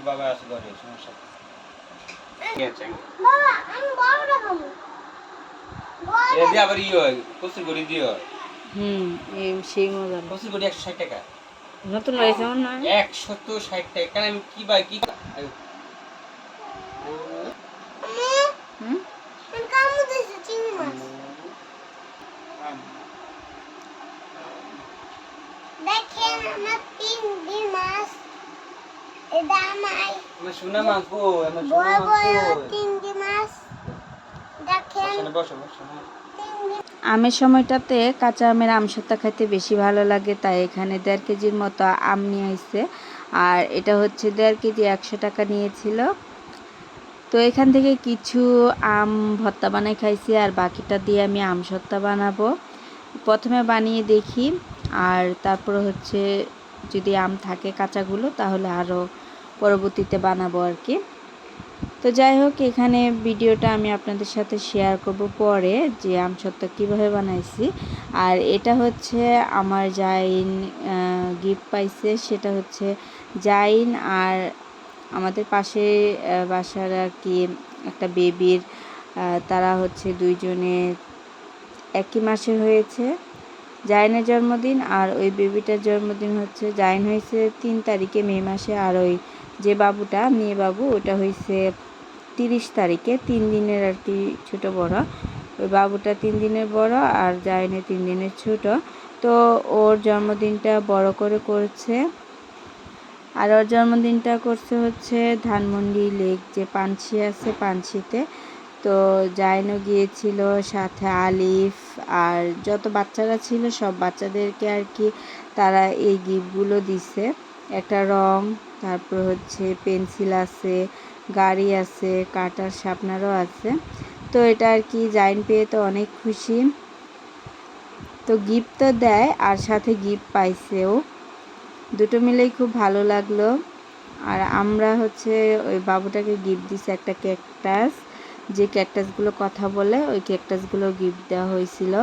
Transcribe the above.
তোর বাবা আছে ঘরে সমস্যা ঠিক আছে বাবা আমি বড়টা খাব। এটা দিয়ে আবার ইয়ে হয় কচুর গড়ি দিয়ে হয়। হুম সেই মজা। কচুর গড়ি একশো ষাট টাকা। নতুন ষাট টাকা। আমি কি বাই কি দেখেন আমার আমার আমার সোনা মা গো আমার সোনা মা বড় মাছ দেখেন বসো বসো বসো আমের সময়টাতে কাঁচা আমের আমসত্তা খাইতে বেশি ভালো লাগে তাই এখানে দেড় কেজির মতো আম নিয়ে আসছে আর এটা হচ্ছে দেড় কেজি একশো টাকা নিয়েছিল। তো এখান থেকে কিছু আম ভর্তা বানাই খাইছি আর বাকিটা দিয়ে আমি আমসত্তা বানাবো। প্রথমে বানিয়ে দেখি আর তারপর হচ্ছে যদি আম থাকে কাঁচাগুলো তাহলে আরও পরবর্তীতে বানাবো আর কি। তো যাই হোক, এখানে ভিডিওটা আমি আপনাদের সাথে শেয়ার করব পরে, যে আমসত্ত্ব কীভাবে বানাইছি। আর এটা হচ্ছে আমার জাইন গিফট পাইছে, সেটা হচ্ছে জাইন আর আমাদের পাশে বাসার আর কি একটা বেবির তারা হচ্ছে দুইজনে একই মাসে হয়েছে, জাইনের জন্মদিন। আর ওই বেবিটার জন্মদিন হচ্ছে, জাইন হয়েছে তিন তারিখে মে মাসে, আর ওই যে বাবুটা, মেয়ে বাবু, ওটা হয়েছে তিরিশ তারিখে, তিন দিনের আর কি ছোট বড়। ওই বাবুটা তিন দিনের বড় আর জাইনে তিন দিনের ছোট। তো ওর জন্মদিনটা বড় করে করছে। আর ওর জন্মদিনটা করছে হচ্ছে ধানমন্ডি লেক, যে পানসি আছে পানসিতে। তো জাইনও গিয়েছিল সাথে আলিফ আর যত বাচ্চারা ছিল, সব বাচ্চাদেরকে আর কি তারা এই গিফটগুলো দিছে। একটা রং তারপর হচ্ছে পেন্সিল আছে, গাড়ি আছে, কাটার শার্পনারও আছে। তো এটা আর কি জাইন পেয়ে তো অনেক খুশি। তো গিফট তো দেয় আর সাথে গিফট পাইছেও। দুটো মিলেই খুব ভালো লাগল। আর আমরা হচ্ছে ওই বাবুটাকে গিফট দিছে একটা ক্যাকটাস। যে ক্যাকটাসগুলো কথা বলে, ওই ক্যাকটাসগুলো গিফট দেওয়া হয়েছিল।